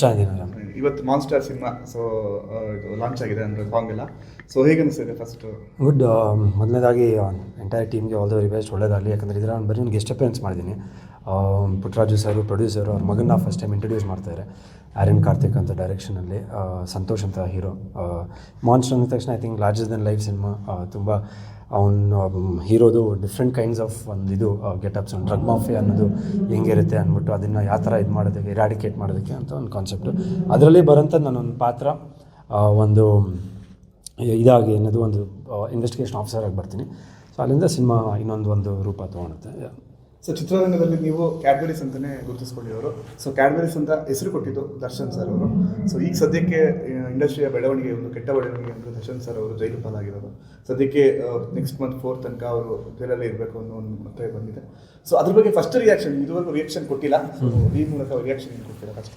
ಚೆನ್ನಾಗಿದೆ. ಇವತ್ತು Monster cinema so ಇದು ಲಾಂಚ್ ಆಗಿದೆ ಅಂದರೆ ಸಾಂಗ್ ಎಲ್ಲ ಸೊ ಹೇಗೆ ಅನಿಸ್ತಿದೆ ಫಸ್ಟ್ ಗುಡ್ ಮೊದಲನೇದಾಗಿ ಎಂಟೈರ್ ಟೀಮ್ಗೆ ಆಲ್ ದ ವೆರಿ ಬೆಸ್ಟ್ ಒಳ್ಳೇದಾಗಲಿ. ಯಾಕಂದರೆ ಇದರ ನಾನು ಬರೀ ಗೆಸ್ಟ್ ಅಪಿಯನ್ಸ್ ಮಾಡಿದ್ದೀನಿ. ಪುಟ್ಟರಾಜು ಸರು ಪ್ರೊಡ್ಯೂಸರು ಅವ್ರ ಮಗನ್ನ ಫಸ್ಟ್ ಟೈಮ್ ಇಂಟ್ರೊಡ್ಯೂಸ್ ಮಾಡ್ತಾರೆ ಆರ್ಯನ್ ಕಾರ್ತಿಕ್ ಅಂತ ಡೈರೆಕ್ಷನಲ್ಲಿ ಸಂತೋಷ್ ಅಂತ ಹೀರೋ ಮಾನ್ಸ್ಟರ್ ಅಂದ ತಕ್ಷಣ I think larger than life cinema ತುಂಬ ಅವನು ಹೀರೋದು ಡಿಫ್ರೆಂಟ್ ಕೈಂಡ್ಸ್ ಆಫ್ ಒಂದು ಇದು ಗೆಟಪ್ಸ್ ಒಂದು ಡ್ರಗ್ ಮಾಫಿ ಅನ್ನೋದು ಹೆಂಗಿರುತ್ತೆ ಅಂದ್ಬಿಟ್ಟು ಅದನ್ನು ಯಾವ ಥರ ಇದು ಮಾಡೋದಕ್ಕೆ ಇರಾಡಿಕೇಟ್ ಮಾಡೋದಕ್ಕೆ ಅಂತ ಒಂದು ಕಾನ್ಸೆಪ್ಟು ಅದರಲ್ಲಿ ಬರೋಂಥ ನಾನೊಂದು ಪಾತ್ರ ಒಂದು, ಇದಾಗಿ ಅನ್ನೋದು ಒಂದು ಇನ್ವೆಸ್ಟಿಗೇಷನ್ ಆಫೀಸರ್ ಆಗಿ ಬರ್ತೀನಿ. ಸೊ ಅಲ್ಲಿಂದ ಸಿನಿಮಾ ಇನ್ನೊಂದು ಒಂದು ರೂಪ ತೊಗೊಳುತ್ತೆ ಸೊ ಚಿತ್ರರಂಗದಲ್ಲಿ ನೀವು ಕ್ಯಾಡ್ಬರೀಸ್ ಅಂತಲೇ ಗುರುತಿಸ್ಕೊಂಡಿರೋರು. ಸೊ ಕ್ಯಾಡ್ಬರೀಸ್ ಅಂತ ಹೆಸರು ಕೊಟ್ಟಿದ್ದು ದರ್ಶನ್ ಸರ್ ಅವರು. ಸೊ ಈಗ ಸದ್ಯಕ್ಕೆ ಇಂಡಸ್ಟ್ರಿಯ ಬೆಳವಣಿಗೆ ಒಂದು ಕೆಟ್ಟ ಬೆಳವಣಿಗೆ ಅಂದರೆ ದರ್ಶನ್ ಸರ್ ಅವರು ಜೈಲು ಪಾಲಾಗಿರೋದು. ಸದ್ಯಕ್ಕೆ ನೆಕ್ಸ್ಟ್ ಮಂತ್ ಫೋರ್ ತನಕ ಅವರು ಜೈಲಲ್ಲೇ ಇರಬೇಕು ಅನ್ನೋ ಒಂದು ಮತ್ತೆ ಬಂದಿದೆ. ಸೊ ಅದ್ರ ಬಗ್ಗೆ ಫಸ್ಟ್ ರಿಯಾಕ್ಷನ್ ಇದುವರೆಗೂ ರಿಯಾಕ್ಷನ್ ಕೊಟ್ಟಿಲ್ಲ. ಈ ಮೂಲಕ ರಿಯಾಕ್ಷನ್ ಕೊಟ್ಟಿಲ್ಲ ಫಸ್ಟ್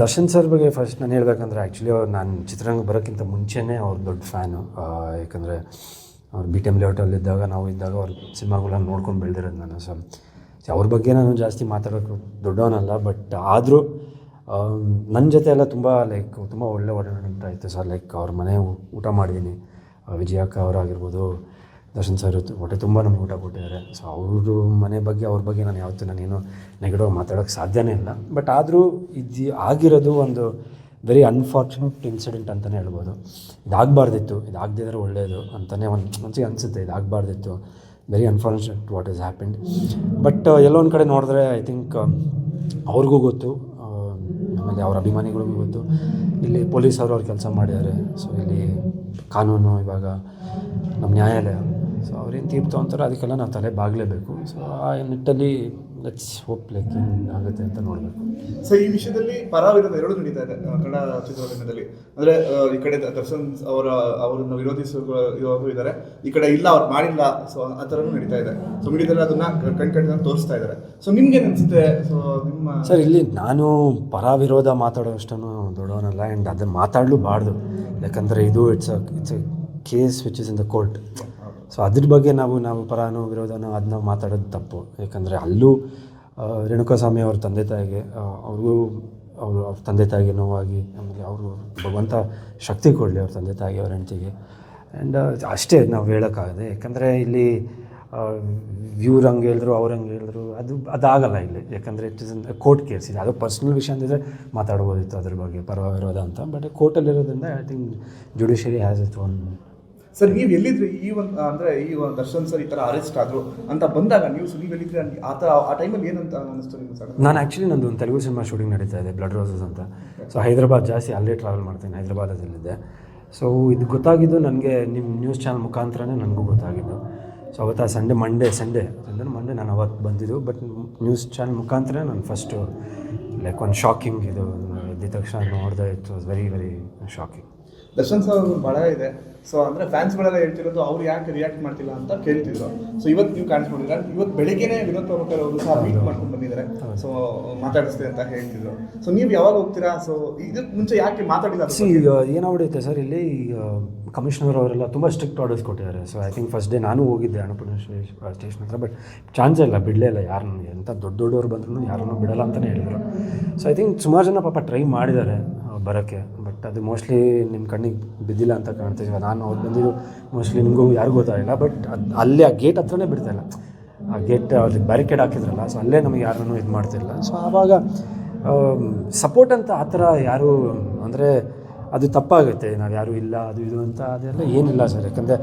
ದರ್ಶನ್ ಸರ್ ಬಗ್ಗೆ ಫಸ್ಟ್ ನಾನು ಹೇಳ್ಬೇಕಂದ್ರೆ ಆ್ಯಕ್ಚುಲಿ ಅವ್ರು ನಾನು ಚಿತ್ರರಂಗ ಬರೋಕ್ಕಿಂತ ಮುಂಚೆನೇ ಅವ್ರ ದೊಡ್ಡ ಫ್ಯಾನು ಯಾಕಂದರೆ ಅವ್ರು ಬಿ ಟಿ ಎಂ ಲೇಔಟಲ್ಲಿದ್ದಾಗ ನಾವು ಇದ್ದಾಗ ಅವ್ರ ಸಿನಿಮಾಗಳನ್ನ ನೋಡ್ಕೊಂಡು ಬೆಳೆದಿರೋದು ನಾನು. ಸೊ ಅವ್ರ ಬಗ್ಗೆ ನಾನು ಜಾಸ್ತಿ ಮಾತಾಡೋಕೆ ದೊಡ್ಡವನಲ್ಲ ಬಟ್ ಆದರೂ ನನ್ನ ಜೊತೆ ಎಲ್ಲ ತುಂಬ ಲೈಕ್ ತುಂಬ ಒಳ್ಳೆ ಒಡನಾಟ ಆಯಿತು ಸರ್ ಲೈಕ್ ಅವ್ರ ಮನೆ ಊಟ ಮಾಡಿದ್ದೀನಿ ವಿಜಯಕ್ಕ ಅವರಾಗಿರ್ಬೋದು, ದರ್ಶನ್ ಸರ್ ಹೊಟ್ಟೆ ತುಂಬ ನಮ್ಗೆ ಊಟ ಕೊಟ್ಟಿದ್ದಾರೆ. ಸೊ ಅವರು ಮನೆ ಬಗ್ಗೆ, ಅವ್ರ ಬಗ್ಗೆ ನಾನು ಯಾವತ್ತೂ ನಾನೇನು ನೆಗೆಟಿವ್ ಮಾತಾಡೋಕ್ಕೆ ಸಾಧ್ಯವೇ ಇಲ್ಲ. ಬಟ್ ಆದರೂ, ಇದು ಆಗಿರೋದು ಒಂದು ವೆರಿ ಅನ್ಫಾರ್ಚುನೇಟ್ ಇನ್ಸಿಡೆಂಟ್ ಅಂತಲೇ ಹೇಳ್ಬೋದು. ಇದಾಗಬಾರ್ದಿತ್ತು ಇದಾಗದಿದ್ರೆ ಒಳ್ಳೆಯದು ಅಂತಲೇ ಒಂದು ಮನಸ್ಸಿಗೆ ಅನಿಸುತ್ತೆ ಇದಾಗಬಾರ್ದಿತ್ತು. Very unfortunate what is happened but ಎಲ್ಲೋ ಒಂದು ಕಡೆ ನೋಡಿದ್ರೆ ಐ ಥಿಂಕ್ ಅವ್ರಿಗೂ ಗೊತ್ತು ಆ, ಆಮೇಲೆ ಅವ್ರ ಅಭಿಮಾನಿಗಳಿಗೂ ಗೊತ್ತು. ಇಲ್ಲಿ ಪೊಲೀಸವರು ಅವ್ರು ಕೆಲಸ ಮಾಡಿದ್ದಾರೆ ಸೊ ಇಲ್ಲಿ ಕಾನೂನು ಇವಾಗ ನಮ್ಮ ನ್ಯಾಯಾಲಯ ಸೊ ಅವ್ರೇನು ತೀರ್ಪು ಅಂತಾರೆ ಅದಕ್ಕೆಲ್ಲ ನಾವು ತಲೆ ಬಾಗಲೇಬೇಕು. ಸೊ ಆ ನಿಟ್ಟಲ್ಲಿ ಲೆಟ್ಸ್ ಹೋಪ್ ಲೈಕ್ ಆಗುತ್ತೆ ಅಂತ ನೋಡಬೇಕು. ಸೊ ಈ ವಿಷಯದಲ್ಲಿ ಪರ ವಿರೋಧ ಎರಡು ನಡೀತಾ ಇದೆ ಕನ್ನಡ ಚಿತ್ರರಂಗದಲ್ಲಿ. ಅಂದರೆ ಈ ಕಡೆ ದರ್ಶನ್ ಅವರ ಅವರನ್ನು ವಿರೋಧಿಸುವವರು ಇದ್ದಾರೆ. ಈ ಕಡೆ ಇಲ್ಲ ಅವ್ರು ಮಾಡಿಲ್ಲ. ಸೊ ಆ ಥರನೂ ನಡೀತಾ ಇದೆ. ಸೊ ಮೀಡಿಯಾದಲ್ಲಿ ಅದನ್ನ ಕಣ್ ತೋರಿಸ್ತಾ ಇದ್ದಾರೆ. ಸೊ ನಿಮ್ಗೆ ಅನಿಸುತ್ತೆ? ಸೊ ನಿಮ್ಮ ಸರ್ ಇಲ್ಲಿ ನಾನು ಪರ ವಿರೋಧ ಮಾತಾಡೋ ದೊಡ್ಡವನಲ್ಲ ಆ್ಯಂಡ್ ಅದನ್ನು ಮಾತಾಡಲೂಬಾರ್ದು ಯಾಕಂದರೆ ಇದು it's a it's a case which is in the court so ಅದ್ರ ಬಗ್ಗೆ ನಾವು ನಾವು ಪರಾನೋ ವಿರೋಧನೋ ಅದನ್ನ ಮಾತಾಡೋದು ತಪ್ಪು. ಯಾಕಂದರೆ ಅಲ್ಲೂ ರೇಣುಕಾಸ್ವಾಮಿ ಅವ್ರ ತಂದೆ ತಾಯಿಗೆ ಅವ್ರಿಗೂ, ಅವರು, ಅವ್ರ ತಂದೆ ತಾಯಿಗೆ ನೋವಾಗಿ ನಮಗೆ ಅವರು ಭಗವಂತ ಶಕ್ತಿ ಕೊಡಲಿ ಅವ್ರ ತಂದೆ ತಾಯಿಗೆ ಅವ್ರ ಹೆಂಡತಿಗೆ. ಆ್ಯಂಡ್ ಅಷ್ಟೇ ನಾವು ಹೇಳೋಕ್ಕಾಗದೆ, ಯಾಕಂದರೆ ಇಲ್ಲಿ ಇವ್ರು ಹಂಗೆ ಹೇಳಿದ್ರು, ಅವ್ರು ಹಂಗೆ ಹೇಳಿದ್ರು, ಅದು, ಅದಾಗಲ್ಲ ಇಲ್ಲಿ. ಯಾಕಂದರೆ ಇಟ್ ಇಸ್ ಕೋರ್ಟ್ ಕೇಸ್ ಇದೆ ಅದು ಪರ್ಸ್ನಲ್ ವಿಷಯ ಅಂದಿದ್ರೆ ಮಾತಾಡ್ಬೋದಿತ್ತು ಅದ್ರ ಬಗ್ಗೆ ಪರವ ಅಂತ but ಕೋರ್ಟಲ್ಲಿರೋದ್ರಿಂದ I think judiciary has it own sir, ನೀವು ಎಲ್ಲಿದ್ರಿ? ಈ ಒಂದು ಅಂದ್ರೆ ಈ ಒಂದು ದರ್ಶನ್ ಸರ್ ಈ ತರ ಅರೆಸ್ಟ್ ಆದ್ರು ಅಂತ ಬಂದಾಗ ನೀವು ನೀವು ಎಲ್ಲಿದ್ರಿ? ಆ ಥರ ಆ ಟೈಮಲ್ಲಿ ಏನಂತ ಅನಿಸ್ತು ನಿಮ್ಗೆ ಸರ್? ನಾನು ಆ್ಯಕ್ಚುಲಿ ನಂದು ಒಂದು ತೆಲುಗು ಸಿನಿಮಾ ಶೂಟಿಂಗ್ ನಡೀತಾ ಇದೆ ಬ್ಲಡ್ ರೋಸಸ್ ಅಂತ. ಸೊ ಹೈದ್ರಾಬಾದ್ ಜಾಸ್ತಿ ಅಲ್ಲೇ ಟ್ರಾವೆಲ್ ಮಾಡ್ತೀನಿ, ಹೈದ್ರಾಬಾದಲ್ಲಿದ್ದೆ. ಸೊ ಇದು ಗೊತ್ತಾಗಿದ್ದು ನನಗೆ ನಿಮ್ಮ ನ್ಯೂಸ್ ಚಾನಲ್ ಮುಖಾಂತರನೇ ನನಗೂ ಗೊತ್ತಾಗಿದ್ದು. ಸೊ ಅವತ್ತು ಆ ಸಂಡೇ ಮಂಡೇ ಸಂಡೇ ಅಂದರೆ ಮಂಡೇ ನಾನು ಅವತ್ತು ಬಂದಿದ್ದು ಬಟ್ ನ್ಯೂಸ್ ಚಾನಲ್ ಮುಖಾಂತರ ನಾನು ಫಸ್ಟು ಲೈಕ್ ಒಂದು ಶಾಕಿಂಗ್ ಇದು ಎದ್ದ ತಕ್ಷಣ ನೋಡಿದೆ it was very very shocking Darshan sir ಅವರು ಬಹಳ ಇದೆ. ಸೊ ಅಂದ್ರೆ ಫ್ಯಾನ್ಸ್ಗಳೆಲ್ಲ ಹೇಳ್ತಿರೋದು ಅವ್ರು ಯಾಕೆ ರಿಯಾಕ್ಟ್ ಮಾಡ್ತಿಲ್ಲ ಅಂತ ಕೇಳ್ತಿದ್ರು. ಸೊ ಇವತ್ತು ನೀವು ಕಾಣಿಸ್ಕೊಂಡಿದ್ರೆ ಇವತ್ತು ಬೆಳಿಗ್ಗೆನೆ ವಿನೋದ್ ಪ್ರಭಾಕರ್ ಅವರು ಸಹ ಮೀಟ್ ಮಾಡ್ಕೊಂಡು ಬಂದಿದ್ದಾರೆ. ಸೊ ಮಾತಾಡಿಸ್ತೀವಿ ಅಂತ ಹೇಳ್ತಿದ್ರು. ಸೊ ನೀವು ಯಾವಾಗ ಹೋಗ್ತೀರಾ? ಸೊ ಇದಕ್ಕೆ ಮುಂಚೆ ಯಾಕೆ ಮಾತಾಡಿಲ್ಲ ಸಿ? ಏನಾಗ್ಬಿಡುತ್ತೆ ಸರ್ ಇಲ್ಲಿ ಕಮಿಷನರ್ ಅವರೆಲ್ಲ ತುಂಬ ಸ್ಟ್ರಿಕ್ಟ್ ಆರ್ಡರ್ಸ್ ಕೊಟ್ಟಿದ್ದಾರೆ. So I think first day ನಾನು ಹೋಗಿದ್ದೆ ಅನುಪೂರ್ಣ ಸ್ಟೇಷನ್ ಹತ್ರ ಬಟ್ ಚಾನ್ಸೇ ಇಲ್ಲ ಬಿಡಲೇ ಇಲ್ಲ ಯಾರನ್ನು. ಎಂಥ ದೊಡ್ಡ ದೊಡ್ಡವ್ರು ಬಂದ್ರು ಯಾರನ್ನು ಬಿಡಲ್ಲ ಅಂತಲೇ ಹೇಳಿದರು. ಸೊ ಐ ಥಿಂಕ್ ಸುಮಾರು ಜನ ಪಾಪ ಟ್ರೈ ಮಾಡಿದ್ದಾರೆ. ಬರೋಕ್ಕೆ. ಬಟ್ ಅದು ಮೋಸ್ಟ್ಲಿ ನಿಮ್ಮ ಕಣ್ಣಿಗೆ ಬಿದ್ದಿಲ್ಲ ಅಂತ ಕಾಣ್ತಿದ್ವಿ. ನಾನು ಅವ್ರು ಬಂದಿದ್ದು ಮೋಸ್ಟ್ಲಿ ನಿಮಗೂ ಯಾರಿಗೂ ಗೊತ್ತಾಗಿಲ್ಲ ಬಟ್ ಅದು ಅಲ್ಲೇ ಆ ಗೇಟ್ ಹತ್ರನೇ ಬಿಡ್ತಾಯಿಲ್ಲ ಆ ಗೇಟ್ ಅವ್ರಿಗೆ ಬ್ಯಾರಿಕೇಡ್ ಹಾಕಿದ್ರಲ್ಲ ಸೊ ಅಲ್ಲೇ ನಮಗೆ ಯಾರನ್ನೂ ಇದು ಮಾಡ್ತಿರಲಿಲ್ಲ. ಸೊ ಆವಾಗ ಸಪೋರ್ಟ್ ಅಂತ ಆ ಥರ ಯಾರು, ಅಂದರೆ ಅದು ತಪ್ಪಾಗುತ್ತೆ. ನಾವು ಯಾರೂ ಇಲ್ಲ, ಅದು ಇದು ಅಂತ ಅದೆಲ್ಲ ಏನಿಲ್ಲ ಸರ್. ಯಾಕಂದರೆ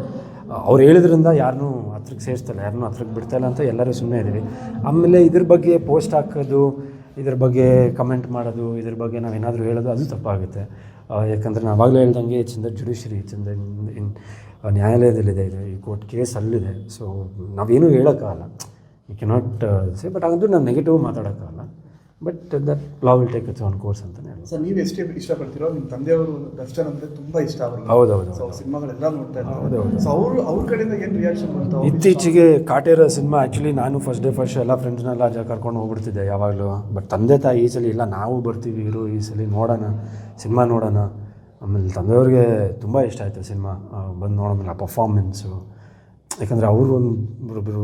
ಅವ್ರು ಹೇಳಿದ್ರಿಂದ ಯಾರನ್ನೂ ಹತ್ರಕ್ಕೆ ಸೇರಿಸ್ತಿಲ್ಲ ಯಾರನ್ನೂ ಹತ್ರಕ್ಕೆ ಬಿಡ್ತಾಯಿಲ್ಲ ಅಂತ ಎಲ್ಲರೂ ಸುಮ್ಮನೆ ಇದ್ದೀವಿ ಆಮೇಲೆ ಇದ್ರ ಬಗ್ಗೆ ಪೋಸ್ಟ್ ಹಾಕೋದು ಇದ್ರ ಬಗ್ಗೆ ಕಮೆಂಟ್ ಮಾಡೋದು, ಇದ್ರ ಬಗ್ಗೆ ನಾವೇನಾದರೂ ಹೇಳೋದು ಅದು ತಪ್ಪಾಗುತ್ತೆ. ಯಾಕಂದರೆ ನಾನು ಆವಾಗಲೇ ಹೇಳ್ದಂಗೆ ಚಂದ ಜುಡಿಷರಿ ಚಂದ ಇನ್ ನ್ಯಾಯಾಲಯದಲ್ಲಿದೆ ಇದು, ಈ ಕೋರ್ಟ್ ಕೇಸ್ ಅಲ್ಲಿದೆ. ಸೊ ನಾವೇನು ಹೇಳೋಕ್ಕಾಗಲ್ಲ. ಯು ಕೆನಾಟ್ ಸೇ ಬಟ್ ಅದು ನಾನು negative ಮಾತಾಡೋಕ್ಕಾಗಲ್ಲ. But that law will take its on course ಅಂತಲೇ ಸರ್ ನೀವು ಎಷ್ಟೇ ಇಷ್ಟಪಡ್ತೀರೋ ನಿಮ್ಮ ತಂದೆಯವರು ದರ್ಶನ್ ಅಂದರೆ ತುಂಬ ಇಷ್ಟ ಅವರು ಹೌದೌದು ಸೊ ಸಿನಿಮಾಗಳೆಲ್ಲ ನೋಡ್ತಾ. ಇದ್ದಾರೆ ಸೊ ಅವರು ಅವ್ರ ಕಡೆಯಿಂದ ಏನು ರಿಯಾಕ್ಷನ್ ಅವ್ರು ಇತ್ತೀಚೆಗೆ ಕಾಟೇರ ಸಿನಿಮಾ ಆ್ಯಕ್ಚುಲಿ ನಾನು ಫಸ್ಟ್ ಡೇ ಫಸ್ಟ್ ಎಲ್ಲ ಫ್ರೆಂಡ್ಸ್ನೆಲ್ಲ ಜ ಕರ್ಕೊಂಡು ಹೋಗ್ಬಿಡ್ತಿದ್ದೆ ಯಾವಾಗಲೂ. ಬಟ್ ತಂದೆ ತಾಯಿ ಈ ಸಲ ಇಲ್ಲ ನಾವು ಬರ್ತೀವಿ ಇರು ಈ ಸಲ ನೋಡೋಣ ಸಿನಿಮಾ ನೋಡೋಣ. ಆಮೇಲೆ ತಂದೆಯವ್ರಿಗೆ ತುಂಬ ಇಷ್ಟ ಆಯಿತು ಸಿನಿಮಾ ಬಂದು ನೋಡೋಮೇಲೆ ಆ ಪರ್ಫಾರ್ಮೆನ್ಸು ಯಾಕಂದರೆ ಅವರು ಒಂದು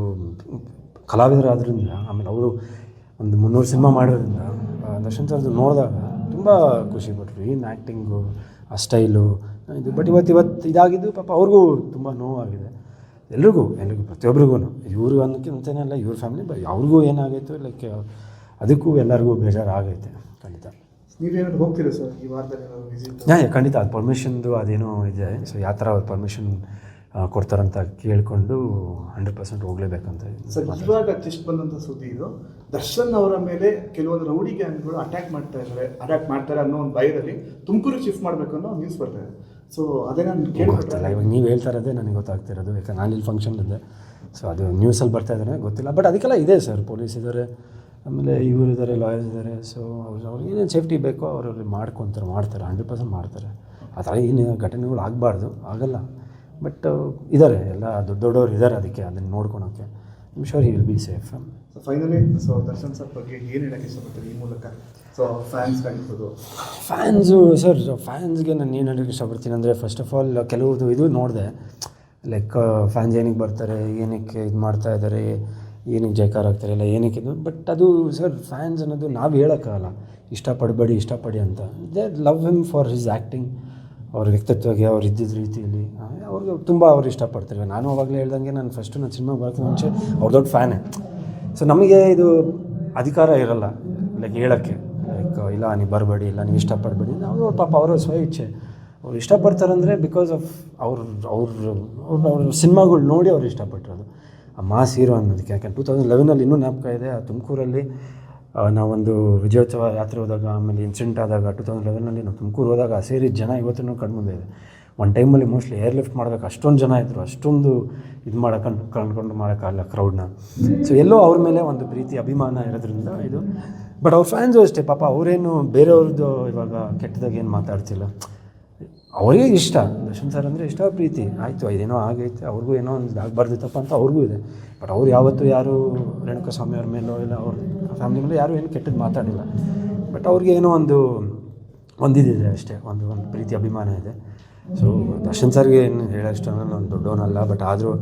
ಕಲಾವಿದರಾದ್ರಿಂದ ಆಮೇಲೆ ಅವರು ಒಂದು ಮುನ್ನೂರು ಸಿನಿಮಾ ಮಾಡಿರೋದ್ರಿಂದ ದರ್ಶನ್ ಸರ್ದು ನೋಡಿದಾಗ ತುಂಬ ಖುಷಿ ಪಟ್ಟರು ಏನು ಆ್ಯಕ್ಟಿಂಗು ಆ ಸ್ಟೈಲು ಇದು ಬಟ್ ಇವತ್ತು ಇವತ್ತು ಇದಾಗಿದ್ದು ಪಾಪ ಅವ್ರಿಗೂ ತುಂಬ ನೋವಾಗಿದೆ. ಎಲ್ರಿಗೂ ಎಲ್ರಿಗೂ ಪ್ರತಿಯೊಬ್ಬರಿಗೂ ಇವರು ಅನ್ನೋಕ್ಕಿಂತನೇ ಅಲ್ಲ ಇವ್ರ ಫ್ಯಾಮಿಲಿ ಬ ಅವ್ರಿಗೂ ಏನಾಗೈತು ಲೈಕ್ ಅದಕ್ಕೂ ಎಲ್ಲರಿಗೂ ಬೇಜಾರು ಆಗೈತೆ ಖಂಡಿತ. ನೀವೇನಾದ್ರು ಹೋಗ್ತೀರಾ ಸರ್ ಈ ವಾರದಲ್ಲಿ ಖಂಡಿತ. ಅದು ಪರ್ಮಿಷನ್ದು ಅದೇನೋ ಇದೆ. ಸೊ ಯಾವ ಥರ ಪರ್ಮಿಷನ್ ಕೊಡ್ತಾರಂತ ಕೇಳಿಕೊಂಡು ಹಂಡ್ರೆಡ್ ಪರ್ಸೆಂಟ್ ಹೋಗಲೇಬೇಕಂತ ಸರ್ ಇವಾಗ ಜಸ್ಟ್ ಬಂದಂಥ ಸುದ್ದಿ ಇದು. ದರ್ಶನ್ ಅವರ ಮೇಲೆ ಕೆಲವೊಂದು ರೌಡಿ ಗ್ಯಾಂಗ್ಗಳು ಅಟ್ಯಾಕ್ ಮಾಡ್ತಾ ಇದ್ದಾರೆ. ಅಟ್ಯಾಕ್ ಮಾಡ್ತಾರೆ ಅನ್ನೋ ಒಂದು ಭಯದಲ್ಲಿ ತುಮಕೂರು ಶಿಫ್ಟ್ ಮಾಡಬೇಕು ಅನ್ನೋ ನ್ಯೂಸ್ ಬರ್ತಾ ಇದೆ. ಸೊ ಅದೇ ನಾನು ಗೊತ್ತಿಲ್ಲ. ಇವಾಗ ನೀವು ಹೇಳ್ತಾ ಇರೋದೇ ನನಗೆ ಗೊತ್ತಾಗ್ತಿರೋದು. ಯಾಕಂದ್ರೆ ನಾನು ಇಲ್ಲಿ ಫಂಕ್ಷನ್ ಇದ್ದೆ ಸೊ ಅದು ನ್ಯೂಸಲ್ಲಿ ಬರ್ತಾ ಇದ್ದಾರೆ ಗೊತ್ತಿಲ್ಲ. ಬಟ್ ಅದಕ್ಕೆಲ್ಲ ಇದೆ ಸರ್. ಪೊಲೀಸ್ ಇದ್ದಾರೆ ಆಮೇಲೆ ಇವರು ಇದ್ದಾರೆ ಲಾಯರ್ಸ್ ಇದ್ದಾರೆ ಸೊ ಅವ್ರು ಅವ್ರಿಗೆ ಏನೇನು ಸೇಫ್ಟಿ ಬೇಕೋ ಅವ್ರು ಮಾಡ್ಕೊತಾರೆ ಮಾಡ್ತಾರೆ. ಹಂಡ್ರೆಡ್ ಪರ್ಸೆಂಟ್ ಮಾಡ್ತಾರೆ. ಆ ಥರ ಏನು ಘಟನೆಗಳು ಆಗಬಾರ್ದು. ಆಗಲ್ಲ. ಬಟ್ ಇದ್ದಾರೆ ಎಲ್ಲ ದೊಡ್ಡ ದೊಡ್ಡವ್ರು ಇದ್ದಾರೆ ಅದಕ್ಕೆ ಅದನ್ನು ನೋಡ್ಕೊಳೋಕ್ಕೆ I'm sure he will be safe so finally so Darshan sir ಬಗ್ಗೆ ಏನು ಹೇಳಕ್ಕೆ ಇಷ್ಟಪಡ್ತೀರಿ ಈ ಮೂಲಕ? ಸೊ ಫ್ಯಾನ್ಸ್ ಕಾಣಿಸ್ಬೋದು ಫ್ಯಾನ್ಸು ಸರ್ ಫ್ಯಾನ್ಸ್ಗೆ ನಾನು ಏನು ಹೇಳಕ್ಕೆ ಇಷ್ಟಪಡ್ತೀನಿ ಅಂದರೆ ಫಸ್ಟ್ ಆಫ್ ಆಲ್ ಕೆಲವು ಇದು ನೋಡಿದೆ. ಲೈಕ್ ಫ್ಯಾನ್ಸ್ ಏನಕ್ಕೆ ಬರ್ತಾರೆ ಏನಕ್ಕೆ ಇದು ಮಾಡ್ತಾ ಇದ್ದಾರೆ ಏನಕ್ಕೆ ಜೈಕಾರ ಆಗ್ತಾರೆ ಇಲ್ಲ ಏನಕ್ಕೆ ಇದು. ಬಟ್ ಅದು ಸರ್ ಫ್ಯಾನ್ಸ್ ಅನ್ನೋದು ನಾವು ಹೇಳೋಕ್ಕಾಗಲ್ಲ ಇಷ್ಟಪಡಬೇಡಿ ಇಷ್ಟಪಡಿ ಅಂತ. They love him for his acting ಅವ್ರ ವ್ಯಕ್ತಿತ್ವಗೆ ಅವ್ರು ಇದ್ದಿದ್ದ ರೀತಿಯಲ್ಲಿ ಅವ್ರಿಗೆ ತುಂಬ ಅವ್ರು ಇಷ್ಟಪಡ್ತಾರೆ ನಾನು ಅವಾಗಲೇ ಹೇಳ್ದಂಗೆ ನಾನು ಫಸ್ಟು ನಾನು ಸಿನಿಮಾ ಬರೋಕ್ಕೆ ಮುಂಚೆ ಅವ್ರ ದೊಡ್ಡ ಫ್ಯಾನೇ ಸೊ ನಮಗೆ ಇದು ಅಧಿಕಾರ ಇರಲ್ಲ ಲೈಕ್ ಹೇಳೋಕ್ಕೆ. ಲೈಕ್ ಇಲ್ಲ, ನೀವು ಬರಬೇಡಿ, ಇಲ್ಲ, ನೀವು ಇಷ್ಟಪಡಬೇಡಿ. ನಾವು ಪಾಪ ಅವರ ಸ್ವ ಇಚ್ಛೆ. ಅವ್ರು ಇಷ್ಟಪಡ್ತಾರಂದರೆ ಬಿಕಾಸ್ ಆಫ್ ಅವ್ರ ಅವ್ರ ಅವ್ರ ಅವ್ರ ಸಿನಿಮಾಗಳು ನೋಡಿ ಅವ್ರು ಇಷ್ಟಪಟ್ಟಿರೋದು ಆ ಮಾಸ್ ಹೀರೋ ಅನ್ನೋದಕ್ಕೆ ಯಾಕಂದ್ರೆ ಟೂ ತೌಸಂಡ್ ಲೆವೆನಲ್ಲಿ ಇನ್ನೂ ನಾಪಕ ಇದೆ, ಆ ತುಮಕೂರಲ್ಲಿ ನಾವೊಂದು ವಿಜಯೋತ್ಸವ ಯಾತ್ರೆ ಹೋದಾಗ, ಆಮೇಲೆ ಇನ್ಸಿಡೆಂಟ್ ಆದಾಗ ಟು ತೌಸಂಡ್ ಲೆವೆನಲ್ಲಿ ನಾವು ತುಮಕೂರು ಹೋದಾಗ ಸೇರಿ ಜನ ಇವತ್ತೂ ಕಣ್ಮುಂದೆ ಇದೆ. ಒಂದು ಟೈಮಲ್ಲಿ ಮೋಸ್ಟ್ಲಿ ಏರ್ ಲಿಫ್ಟ್ ಮಾಡೋದಕ್ಕೆ ಅಷ್ಟೊಂದು ಜನ ಇದ್ದರು ಅಷ್ಟೊಂದು ಇದು ಮಾಡೋಕೆ ಕಂಡ್ಕೊಂಡು ಮಾಡೋಕ್ಕಾಗಲ್ಲ ಕ್ರೌಡ್ನ ಸೊ ಎಲ್ಲೋ ಅವ್ರ ಮೇಲೆ ಒಂದು ಪ್ರೀತಿ, ಅಭಿಮಾನ ಇರೋದ್ರಿಂದ ಇದು. ಬಟ್ ಅವ್ರ ಫ್ಯಾನ್ಸು ಅಷ್ಟೇ, ಪಾಪ ಅವರೇನು ಬೇರೆಯವ್ರದ್ದು ಇವಾಗ ಕೆಟ್ಟದಾಗ ಏನು ಮಾತಾಡ್ತಿಲ್ಲ. ಅವರಿಗೆ ಇಷ್ಟ. ದರ್ಶನ್ ಸರ್ ಅಂದರೆ ಇಷ್ಟ, ಪ್ರೀತಿ. ಆಯಿತು ಇದೇನೋ ಆಗೈತೆ, ಅವ್ರಿಗೂ ಏನೋ ಒಂದು ಆಗಬಾರ್ದಿತ್ತಪ್ಪ ಅಂತ ಅವ್ರಿಗೂ ಇದೆ. ಬಟ್ ಅವ್ರು ಯಾವತ್ತೂ ಯಾರು ರೇಣುಕಸ್ವಾಮಿ ಅವ್ರ ಮೇಲೋ ಇಲ್ಲ, ಅವ್ರ ಫ್ಯಾಮಿಲಿ ಮೇಲೆ ಯಾರೂ ಏನು ಕೆಟ್ಟದ್ದು ಮಾತಾಡಿಲ್ಲ. ಬಟ್ ಅವ್ರಿಗೆ ಏನೋ ಒಂದು ಒಂದಿದೆ ಅಷ್ಟೇ, ಒಂದು ಒಂದು ಪ್ರೀತಿ, ಅಭಿಮಾನ ಇದೆ. ಸೊ ದರ್ಶನ್ ಸರ್ಗೆ ಏನು ಹೇಳೋಷ್ಟು ನಾನು ದೊಡ್ಡವನಲ್ಲ ಬಟ್ ಆದರೂ,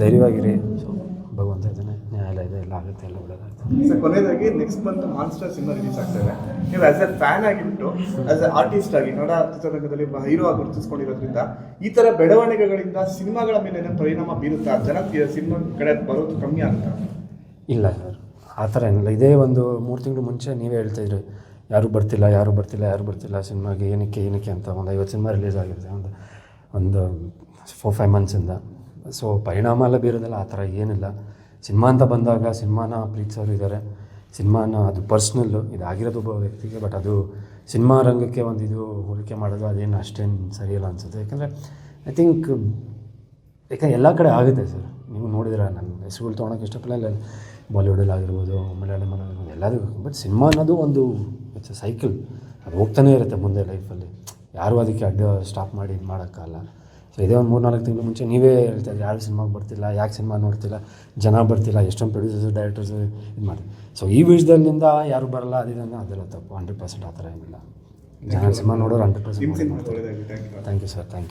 ಧೈರ್ಯವಾಗಿರಿ. ಸೊ ಭಗವಂತ ಇದ್ದಾನೆ ನ್ಯಾಯಾಲಯ ಇದೆ ಎಲ್ಲ ಆಗುತ್ತೆ. ಎಲ್ಲ ಒಳ್ಳೆಯದಾಗುತ್ತೆ ಸರ್ ಕೊನೆಯದಾಗಿ next month monster cinema release ಆಗ್ತದೆ ನೀವು ಆ್ಯಸ್ ಎ ಫ್ಯಾನ್ ಆಗಿಬಿಟ್ಟು ಆ್ಯಸ್ ಎ ಆರ್ಟಿಸ್ಟ್ ಆಗಿ ಕನ್ನಡ ಚಿತ್ರರಂಗದಲ್ಲಿ ಒಬ್ಬ ಹೀರೋ ಆಗಿ ಗುರುತಿಸ್ಕೊಂಡಿರೋದ್ರಿಂದ ಈ ಥರ ಬೆಳವಣಿಗೆಗಳಿಂದ ಸಿನಿಮಾಗಳ ಮೇಲೆ ಪರಿಣಾಮ ಬೀರುತ್ತಾ? ಜನಕ್ಕೆ ಸಿನಿಮಾ ಕಡೆ ಬರೋದು ಕಮ್ಮಿ ಆಗುತ್ತಾ? ಇಲ್ಲ ಸರ್ ಆ ಥರ ಏನಿಲ್ಲ. ಇದೇ ಒಂದು ಮೂರು ತಿಂಗಳು ಮುಂಚೆ ನೀವೇ ಹೇಳ್ತಾಯಿದ್ರಿ ಯಾರೂ ಬರ್ತಿಲ್ಲ ಯಾರೂ ಬರ್ತಿಲ್ಲ ಯಾರೂ ಬರ್ತಿಲ್ಲ ಸಿನಿಮಾಗೆ ಏನಕ್ಕೆ ಏನಕ್ಕೆ ಅಂತ ಒಂದು ಐವತ್ತು ಸಿನಿಮಾ ರಿಲೀಸ್ ಆಗಿರುತ್ತೆ ಒಂದು ಒಂದು ಫೋರ್ ಫೈವ್ ಮಂತ್ಸಿಂದ ಸೊ ಪರಿಣಾಮ ಎಲ್ಲ ಬೀರೋದಿಲ್ಲ, ಆ ಥರ ಏನಿಲ್ಲ. ಸಿನಿಮಾ ಅಂತ ಬಂದಾಗ ಸಿನಿಮಾನ ಪ್ರೀತಿಸೋರು ಇದ್ದಾರೆ. ಸಿನಿಮಾನ ಅದು ಪರ್ಸ್ನಲ್ಲು, ಇದಾಗಿರೋದು ಒಬ್ಬ ವ್ಯಕ್ತಿಗೆ, ಬಟ್ ಅದು ಸಿನಿಮಾ ರಂಗಕ್ಕೆ ಒಂದು ಇದು ಹೋಲಿಕೆ ಮಾಡೋದು ಅದೇನು ಅಷ್ಟೇನು ಸರಿಯಲ್ಲ ಅನಿಸುತ್ತೆ. ಯಾಕಂದರೆ ಐ ಥಿಂಕ್ ಯಾಕಂದರೆ ಎಲ್ಲ ಕಡೆ ಆಗುತ್ತೆ ಸರ್. ನೀವು ನೋಡಿದ್ರೆ ನನ್ನ ಹೆಸರುಗಳು ತೊಗೊಳಕ್ಕೆ ಇಷ್ಟಪಡಲ್ಲ. ಬಾಲಿವುಡಲ್ಲಿ ಆಗಿರ್ಬೋದು ಮಲಯಾಳಮಲ್ಲಿ ಆಗಿರ್ಬೋದು, ಎಲ್ಲದಕ್ಕೂ. ಬಟ್ ಸಿನಿಮಾ ಅನ್ನೋದು ಒಂದು ಇಟ್ಸ್ ಸೈಕಲ್ ಅದು ಹೋಗ್ತಾನೇ ಇರುತ್ತೆ ಮುಂದೆ ಲೈಫಲ್ಲಿ ಯಾರೂ ಅದಕ್ಕೆ ಅಡ್ಡ ಸ್ಟಾಪ್ ಮಾಡಿ ಇದು ಮಾಡೋಕ್ಕಲ್ಲ. ಸೊ ಇದೇ ಒಂದು ಮೂರು ನಾಲ್ಕು ತಿಂಗಳು ಮುಂಚೆ ನೀವೇ ಹೇಳ್ತಾ ಇದ್ರಿ ಯಾರು ಸಿನಿಮಾಗೆ ಬರ್ತಿಲ್ಲ ಯಾಕೆ ಸಿನಿಮಾ ನೋಡ್ತಿಲ್ಲ ಜನ ಬರ್ತಿಲ್ಲ ಎಷ್ಟೊಂದು ಪ್ರೊಡ್ಯೂಸರ್ಸ್ ಡೈರೆಕ್ಟರ್ಸ್ ಇದು ಮಾಡಿ ಸೊ ಈ ವಿಷಯದಲ್ಲಿಂದ ಯಾರು ಬರಲ್ಲ ಅದಿದನ್ನು ಅದೆಲ್ಲ ತಪ್ಪು. ಹಂಡ್ರೆಡ್ ಪರ್ಸೆಂಟ್ ಆ ಥರ ಏನಿಲ್ಲ. ಜನ ಸಿನಿಮಾ ನೋಡೋರು hundred percent cinema thank you thank you sir thank you